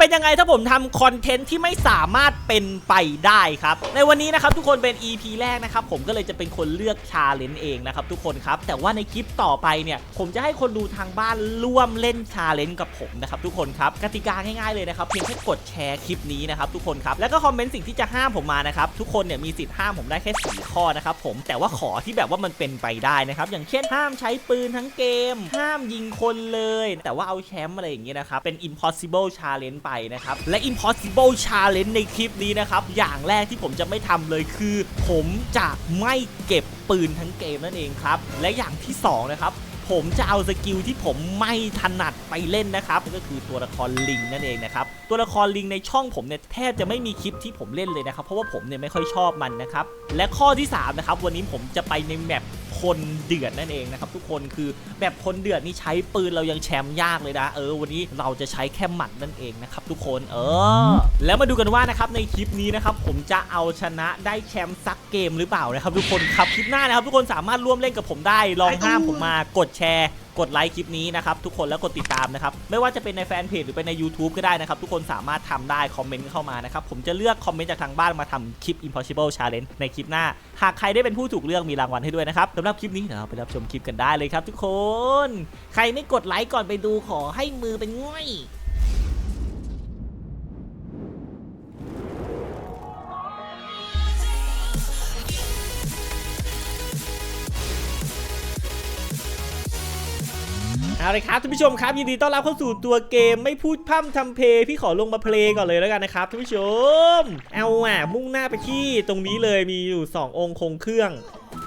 เป็นยังไงถ้าผมทำคอนเทนต์ที่ไม่สามารถเป็นไปได้ครับ ในวันนี้นะครับทุกคนเป็น EP แรกนะครับ ผมก็เลยจะเป็นคนเลือกชาเลนจ์เองนะครับทุกคนครับ แต่ว่าในคลิปต่อไปเนี่ย ผมจะให้คนดูทางบ้านร่วมเล่นชาเลนจ์กับผมนะครับทุกคนครับกติกาง่ายๆเลยนะครับเพียงแค่กดแชร์คลิปนี้นะครับทุกคนครับแล้วก็คอมเมนต์สิ่งที่จะห้ามผมมานะครับทุกคนเนี่ยมีสิทธิ์ห้ามผมได้แค่สี่ข้อนะครับผมแต่ว่าขอที่แบบว่ามันเป็นไปได้นะครับอย่างเช่นห้ามใช้ปืนทั้งเกม ห้ามยิงคนเลย แต่ว่าเอาแชมป์อะไรอย่างเงี้ยนะครับเป็น impossible challenge ไปนะครับ และ impossible challenge ในคลิปนี้นะครับ อย่างแรกที่ผมจะไม่ทำเลยคือ ผมจะไม่เก็บปืนทั้งเกมนั่นเองครับ และอย่างที่สองนะครับผมจะเอาสกิลที่ผมไม่ถนัดไปเล่นนะครับก็คือตัวละครลิงนั่นเองนะครับตัวละครลิงในช่องผมเนี่ยแทบจะไม่มีคลิปที่ผมเล่นเลยนะครับเพราะว่าผมเนี่ยไม่ค่อยชอบมันนะครับและข้อที่สามนะครับวันนี้ผมจะไปในแมป คนเดือดนั่นเองนะครับทุกคนคือแบบคนเดือดนี่ใช้ปืนเรายังแชมป์ยากเลยนะเออวันนี้เราจะใช้แค่หมัดนั่นเองนะครับทุกคนเออ แล้วมาดูกันว่านะครับในคลิปนี้นะครับผมจะเอาชนะได้แชมป์ซักเกมหรือเปล่านะครับทุกคนครับคลิปหน้านะครับทุกคนสามารถร่วมเล่นกับผมได้ลองห้ามผมมากดแชร์ กดไลค์คลิปนี้นะครับทุกคนแล้วกดติดตามนะครับไม่ว่าจะเป็นในแฟนเพจหรือเป็นใน YouTube ก็ได้นะครับทุกคนสามารถทำได้คอมเมนต์เข้ามานะครับผมจะเลือกคอมเมนต์จากทางบ้านมาทำคลิป Impossible Challenge ในคลิปหน้า หากใครได้เป็นผู้ถูกเลือกมีรางวัลให้ด้วยนะครับสำหรับคลิปนี้เราไปรับชมคลิปกันได้เลยครับ ทุกคน ใครไม่กดไลค์ก่อนไปดูขอให้มือเป็นง่อย เอาเลยครับท่านผู้ชมครับยินดีต้อนรับเข้าสู่ตัวเกมไม่พูดพร่ำทำเพลงพี่ขอลงมาเพลงก่อนเลยแล้วกันนะครับท่านผู้ชม เอาอะมุ่งหน้าไปที่ตรงนี้เลยมีอยู่ 2 องค์คงเครื่อง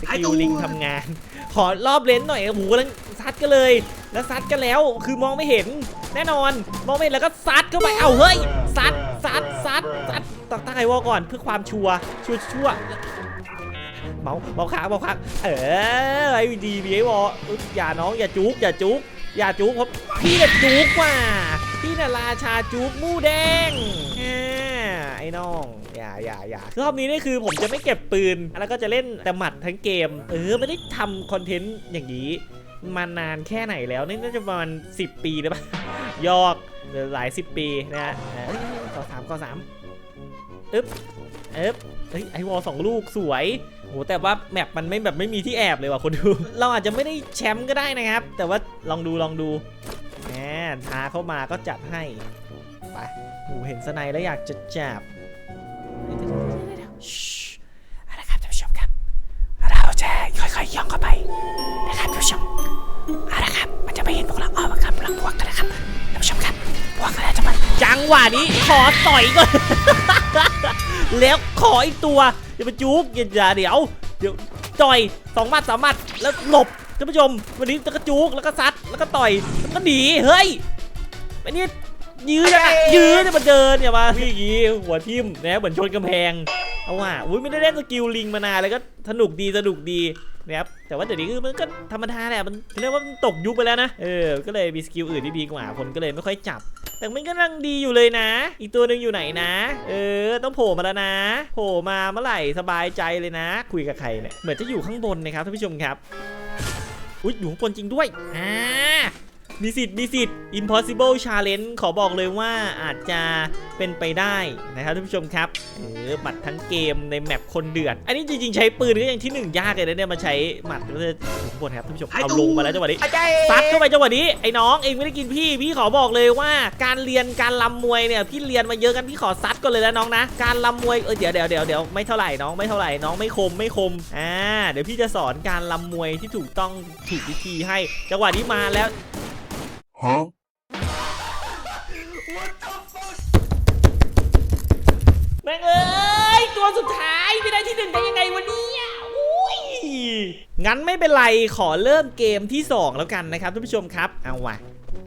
สกิลลิงทำงาน ขอรอบเลนส์หน่อยโอ้โหกำลังซัดกันเลย แล้วซัดกันแล้วคือมองไม่เห็นแน่นอน มองไม่เห็นแล้วก็ซัดเข้าไปเอาเฮ้ยซัดซัดซัดซัดตักตั้งไอวอก่อนเพื่อความชัวชัวชัวเมาเมาค้างเมาค้างเออไอ้ดีดีไอวออุ๊ยอย่าน้องอย่าจุกอย่าจุก อย่าจุกครับพี่น่ะจุกว่ะพี่น่ะราชาจุกมูแดงอ่าไอ้น้องอย่าอย่าอย่ารอบนี้นี่คือผมจะไม่เก็บปืน แล้วก็จะเล่นแต่หมัดทั้งเกม เออไม่ได้ทำคอนเทนต์อย่างนี้มานานแค่ไหนแล้วนี่น่าจะประมาณ 10 ปีหรือเปล่ายอกหลายสิบปีนะฮะเอ้ยข้อสามข้อสามอึ๊บอึ๊บเฮ้ยไอวอลสองลูกสวย โหแต่ว่าแมปมันไม่แบบไม่มีที่แอบเลยว่ะคนดู เราอาจจะไม่ได้แชมป์ก็ได้นะครับ แต่ว่าลองดูลองดูแหมทาเข้ามาก็จัดให้ไปโหเห็นสไนแล้วอยากจะจับเดี๋ยวๆๆๆๆชิเอาละครับท่านผู้ชมครับ เราจะค่อยๆย่องเข้าไปนะครับท่านผู้ชมเอาละครับมันจะไม่เห็นพวกเราออกมครับเราบวกกันนะครับท่านผู้ชมครับบวกกันแล้วจะมาจังหวะนี้ขอต่อยก่อน แล้วขออีกตัว อย่ามาจุกอย่าอย่าเดี๋ยวเดี๋ยวต่อยสองหมัดสามหมัดแล้วหลบท่านผู้ชม วันนี้จะกระจุกแล้วก็ซัดแล้วก็ต่อยแล้วก็หนีเฮ้ยอันนี้ยื้อจะยื้อจะมาเดินอย่ามาพี่อย่างงี้หัวทิ่มนะเหมือนชนกำแพงเอาว่ะอุ้ยไม่ได้เล่นสกิลลิงมานานเลยก็สนุกดีสนุกดี นะครับแต่ว่าเดี๋ยวนี้คือมันก็ธรรมดาแหละมันเรียกว่ามันตกยุคไปแล้วนะเออก็เลยมีสกิลอื่นที่ดีกว่าคนก็เลยไม่ค่อยจับ แต่มันก็ลังดีอยู่เลยนะ อีกตัวหนึ่งอยู่ไหนนะ เออ ต้องโผล่มาแล้วนะโผล่มาเมื่อไหร่สบายใจเลยนะ คุยกับใครเนี่ยเหมือนจะอยู่ข้างบนนะครับท่านผู้ชมครับอุ๊ยอยู่ข้างบนจริงด้วยอ่า มีสิทธิ์มีสิทธิ์ impossible challenge ขอบอกเลยว่าอาจจะเป็นไปได้นะครับท่านผู้ชมครับเออหมัดทั้งเกมในแมปคนเดือด อันนี้จริงๆ ใช้ปืนก็ยังที่หนึ่งยากเลยนะเนี่ยมาใช้หมัดก็จะอยู่ข้างบนครับท่านผู้ชมเอาลงมาแล้วจังหวะนี้ซัดเข้าไปจังหวะนี้ไอ้น้องเองไม่ได้กินพี่พี่ขอบอกเลยว่าการเรียนการลำมวยเนี่ยพี่เรียนมาเยอะกันพี่ขอซัดก่อนเลยนะน้องนะ การลำมวยเออเดี๋ยวเดี๋ยวเดี๋ยวเดี๋ยวไม่เท่าไหร่น้องไม่เท่าไหร่น้องไม่คมไม่คมอ่าเดี๋ยวพี่จะสอนการลำมวยที่ถูกต้องถูกวิธีให้จังหวะนี้มาแล้ว Huh? แม่งเอ้ย ตัวสุดท้ายไม่ได้ที่หนึ่งได้ยังไงวะเนี่ยอุ้ยงั้นไม่เป็นไรขอเริ่มเกมที่ 2 แล้วกันนะครับท่านผู้ชมครับ เอาว่ะ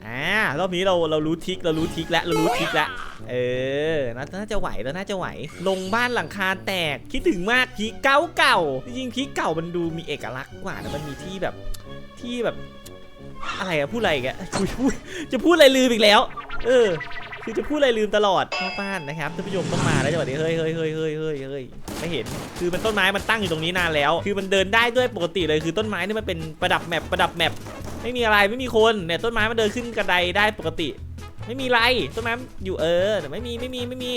อ่ารอบนี้เราเรารู้ทิกเรารู้ทิกแล้วเรารู้ทิกแล้วเออน่าจะไหวแล้วน่าจะไหว ลงบ้านหลังคาแตกคิดถึงมากพีเก่าเก่าจริงๆพีเก่ามันดูมีเอกลักษณ์กว่านะมันมีที่แบบที่แบบ อะไรอะพูดอะไรอีกอะพูดจะพูดอะไรลืมอีกแล้ว เออ คือจะพูดอะไรลืมตลอดเข้าบ้านนะครับท่านผู้ชมต้องมาแล้วจังหวะนี้เฮ้ยเฮ้ยเฮ้ยเฮ้ยเฮ้ยไม่เห็น คือมันต้นไม้มันตั้งอยู่ตรงนี้นานแล้ว คือมันเดินได้ด้วยปกติเลยคือต้นไม้นี่มันเป็นประดับแมปประดับแมปไม่มีอะไรไม่มีคนเนี่ยต้นไม้มันเดินขึ้นกระไดได้ปกติ ไม่มีไรต้นไม้อยู่เออแต่ไม่มีไม่มีไม่มี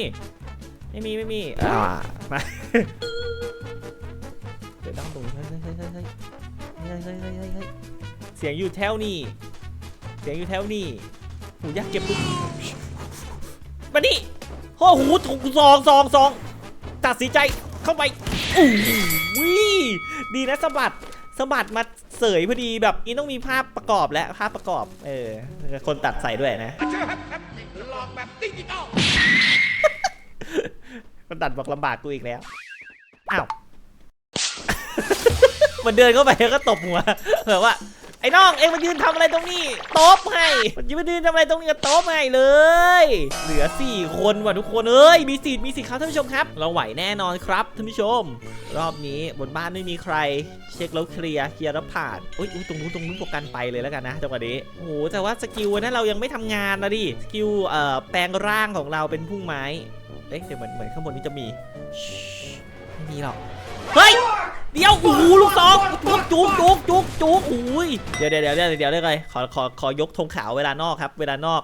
ไม่มีไม่มีอ่ามาเดี๋ยวต้องตรงนี้เฮ้ยเฮ้ยเฮ้ยเฮ้ยเฮ้ยเฮ้ยเฮ้ย เฮ้ยเฮ้ยเสียงอยู่แถวนี่ เสียงอยู่แถวนี่หูอยากเก็บลูกมาดิโอ้โหถูกซองซองซองตัดสินใจเข้าไปอู้หูดีนะสะบัดสะบัดมาเสยพอดีแบบนี้ต้องมีภาพประกอบและภาพประกอบ เออ คนตัดใส่ด้วยนะหลอกแบบดิจิตอลมันตัดบอกลำบากกูอีกแล้ว อ้าว มันเดินเข้าไปแล้วก็ตบหัวแบบว่า ไอ้น้องเอ็งมายืนทำอะไรตรงนี้ตบให้มันยืนมายืนทำอะไรตรงนี้ก็ตบให้เลย เหลือ 4 คนว่ะทุกคนเอ้ยมีสิทธิ์มีสิทธิ์ครับท่านผู้ชมครับ เราไหวแน่นอนครับท่านผู้ชม รอบนี้บนบ้านไม่มีใคร เช็คแล้วเคลียร์เคลียร์แล้วผ่านอุ้ยตรงนู้นตรงนู้นโฟกัสไปเลยแล้วกันนะจังหวะนี้โอ้โหแต่ว่าสกิลนั้นเรายังไม่ทำงานนะดิสกิลเอ่อแปลงร่างของเราเป็นพุ่งไม้เอ๊ะเดี๋ยวเหมือนเหมือนข้างบนนี้จะมีไม่มีหรอกเฮ้ย เดี๋ยวโอ้โหลูกซองจุกจุกจุกจุกจุกอุ้ยเดี๋ยวเดี๋ยวเดี๋ยวเดี๋ยวเดี๋ยวเดี๋ยวเลยขอขอขอยกธงขาวเวลานอกครับ เวลานอก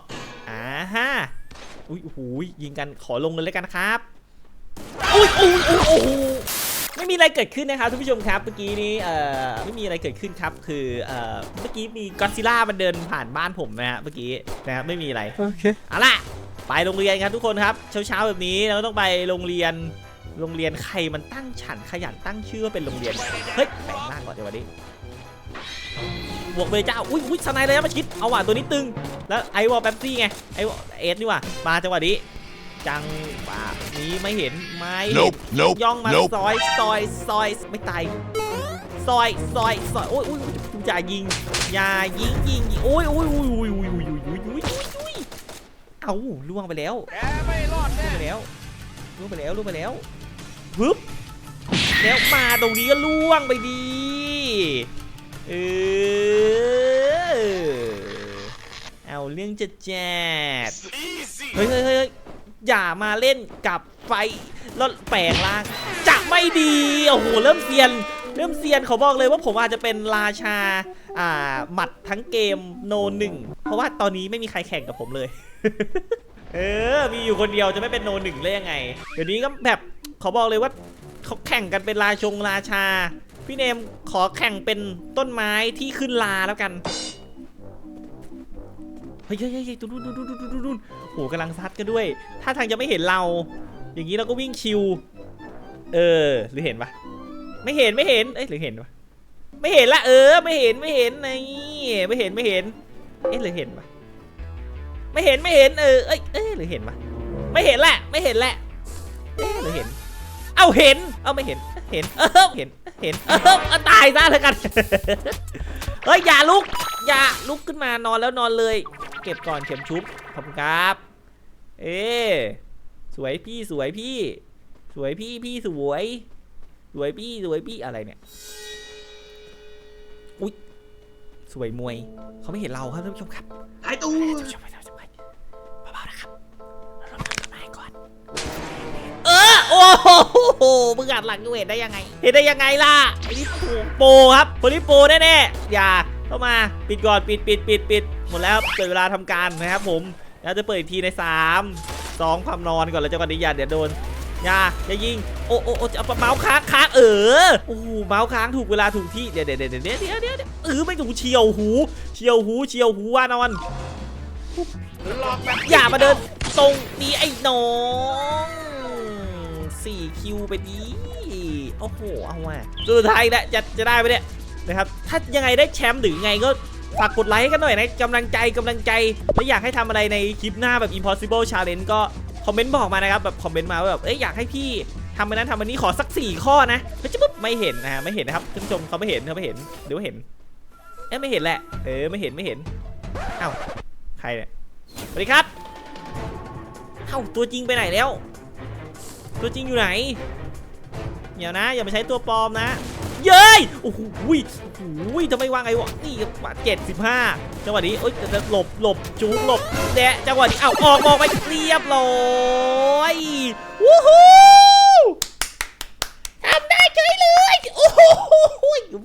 อ่าฮะอุ้ยโอ้โหยิงกันขอลงเลยแล้วกันครับอุ้ยอุ้ยอุ้ยโอ้โหไม่มีอะไรเกิดขึ้นนะครับทุกผู้ชมครับเมื่อกี้นี้เอ่อไม่มีอะไรเกิดขึ้นครับ คือเอ่อเมื่อกี้มีก็อดซิลล่ามันเดินผ่านบ้านผมนะฮะเมื่อกี้นะครับไม่มีอะไรโอเคเอาล่ะไปโรงเรียนครับทุกคนครับเช้าๆแบบนี้เราก็ต้องไปโรงเรียน โรงเรียนใครมันตั้งฉันขยันตั้งชื่อว่าเป็นโรงเรียน เฮ้ยแปลงร่างก่อนเดี๋ยววันนี้บวกเบยเจ้า อุ้ยอุ้ยสไนเลยนะมาชิด เอาว่ะตัวนี้ตึง แล้วไอวอลแป๊บซี่ไง ไอวอลเอสนี่ว่ะมาจังหวะนี้ จังหวะนี้ไม่เห็นไม่เห็น nope nope ย่องมา nope ซอยซอยซอยไม่ตาย ซอยซอยซอยโอ้ยโอ้ยโอ้ยอย่ายิง อย่ายิงยิงยิงโอ้ยโอ้ยโอ้ยโอ้ยโอ้ยโอ้ยโอ้ยโอ้ยโอ้ยโอ้ยเอ้าล่วงไปแล้ว แกไม่รอดล่วแน่งไปแล้วล่วงไปแล้วล่วงไปแล้ว ปึ๊บแล้วมาตรงนี้ก็ล่วงไปดีเออเอาเรื่องจะแจดเฮ้ยเฮ้ยเฮ้ยอย่ามาเล่นกับไฟรถแปลงล่างจะไม่ดีโอ้โหเริ่มเซียน เริ่มเซียนเขาบอกเลยว่าผมอาจจะเป็นราชาอ่าหมัดทั้งเกมโนหนึ่งเพราะว่าตอนนี้ไม่มีใครแข่งกับผมเลย เออ มีอยู่คนเดียวจะไม่เป็นโนหนึ่งได้ยังไง เดี๋ยวนี้ก็แบบเขาบอกเลยว่าเขาแข่งกันเป็นราชงราชา พี่เนมขอแข่งเป็นต้นไม้ที่ขึ้นลาแล้วกันเฮ้ยเฮ้ยเฮ้ยดูดูดูดูดูดูดูโหกำลังซัดกันด้วย ถ้าทางจะไม่เห็นเรา อย่างนี้เราก็วิ่งชิว เออ หรือเห็นปะไม่เห็นไม่เห็น เอ้ยหรือเห็นปะไม่เห็นละเออ ไม่เห็นไม่เห็นนี่ไม่เห็นไม่เห็น เอ๊ะหรือเห็นปะไม่เห็นไม่เห็นเออ เอ้ยเอ้ยหรือเห็นปะไม่เห็นแหละไม่เห็นแหละ เอาเห็น เอาไม่เห็น เห็น เออเห็น เห็น เออเอาตายซะเลยกัน เฮ้ยอย่าลุก อย่าลุกขึ้นมานอนแล้วนอนเลย เก็บก่อนเข็มชุบ ขอบคุณครับ เอ๊สวยพี่สวยพี่ สวยพี่พี่สวย สวยพี่สวยพี่อะไรเนี่ย อุ๊ย สวยมวย เขาไม่เห็นเราครับท่านผู้ชมครับหายตู้ท่านผู้ชมท่านผู้ชมเบาๆนะครับเราทำต้นไม้ก่อน เออ โอ้ โหมึงอัดหลังกูเห็นได้ยังไง เห็นได้ยังไงล่ะไอ้นี่โอ้โปรครับคนนี้โปรแน่ๆอย่าเข้ามาปิดก่อนปิดปิดปิดปิดหมดแล้วเกิดเวลาทำการนะครับผมแล้วจะเปิดอีกทีใน 3 2ความนอนก่อนแล้วจังหวะนี้อย่าเดี๋ยวโดนอย่าอย่ายิงโอ้โอ้โอ้จะเอาเมาส์ค้างค้างเออโอ้โหเมาส์ค้างถูกเวลาถูกที่เดี๋ยวเดี๋ยวเดี๋ยวเดี๋ยวเดี๋ยวเดี๋ยวเดี๋ยวเออไม่ถูกเฉียวหูเฉียวหูเฉียวหูว่านอนหลอกแบบอย่ามาเดินตรงนี้ไอ้น้อง 4 คิวไปดีโอ้โห เอาว่ะสุดท้ายแล้วจะจะได้ไหมเนี่ยนะครับ ถ้ายังไงได้แชมป์หรือไงก็ฝากกดไลค์ให้กันหน่อยนะกำลังใจกำลังใจและอยากให้ทำอะไรในคลิปหน้าแบบ impossible challenge ก็คอมเมนต์บอกมานะครับ แบบคอมเมนต์มาว่าแบบเอ้ยอยากให้พี่ทำอันนั้นทำอันนี้ขอสัก 4 ข้อนะไม่จะปุ๊บไม่เห็นนะฮะไม่เห็นนะครับท่านผู้ชมเขาไม่เห็นเขาไม่เห็นหรือว่าเห็นเอ๊ะไม่เห็นแหละเออไม่เห็นไม่เห็นเอ้าใครเนี่ยสวัสดีครับเอ้าตัวจริงไปไหนแล้ว ตัวจริงอยู่ไหนเดี๋ยวนะ อย่าไปใช้ตัวปลอมนะ เย้ยโอ้โหโอ้โหทำไมวางไงวะนี่บาดเจ็ดสิบห้าจังหวะนี้เอ้ยจะหลบหลบจูงหลบแดะจังหวะนี้เอ้าออกออกไปเรียบร้อยวู้ฮู้ ทำได้เฉยเลยโอ้โห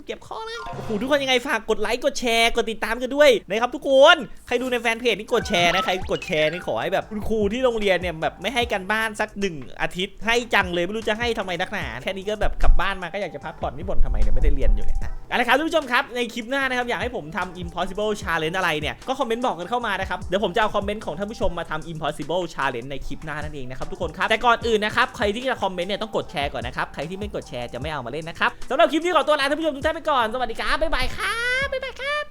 เก็บข้อเลย โอ้โหทุกคนยังไงฝากกดไลค์กดแชร์กดติดตามกันด้วยนะครับทุกคนใครดูในแฟนเพจนี่กดแชร์นะใครกดแชร์นี่ขอให้แบบคุณครูที่โรงเรียนเนี่ยแบบไม่ให้กันบ้านสักหนึ่งอาทิตย์ให้จังเลยไม่รู้จะให้ทำไมนักหนาแค่นี้ก็แบบกลับบ้านมาก็อยากจะพักผ่อนนี่บ่นทำไมเนี่ยไม่ได้เรียนอยู่เนี่ย อะเอาละครับทุกผู้ชมครับ ในคลิปหน้านะครับ อยากให้ผมทำ impossible challenge อะไรเนี่ย ก็คอมเมนต์บอกกันเข้ามานะครับ เดี๋ยวผมจะเอาคอมเมนต์ของท่านผู้ชมมาทำ impossible challenge ในคลิปหน้านั่นเองนะครับทุกคนครับ แต่ก่อนอื่นนะครับ ใครที่จะคอมเมนต์เนี่ยต้องกดแชร์ก่อนนะครับ ใครที่ไม่กดแชร์จะไม่เอามาเล่นนะครับสำหรับคลิปนี้ขอตัวลาท่านผู้ชมทุกท่านไปก่อน สวัสดีครับบ๊ายบายครับบ๊ายบายครับ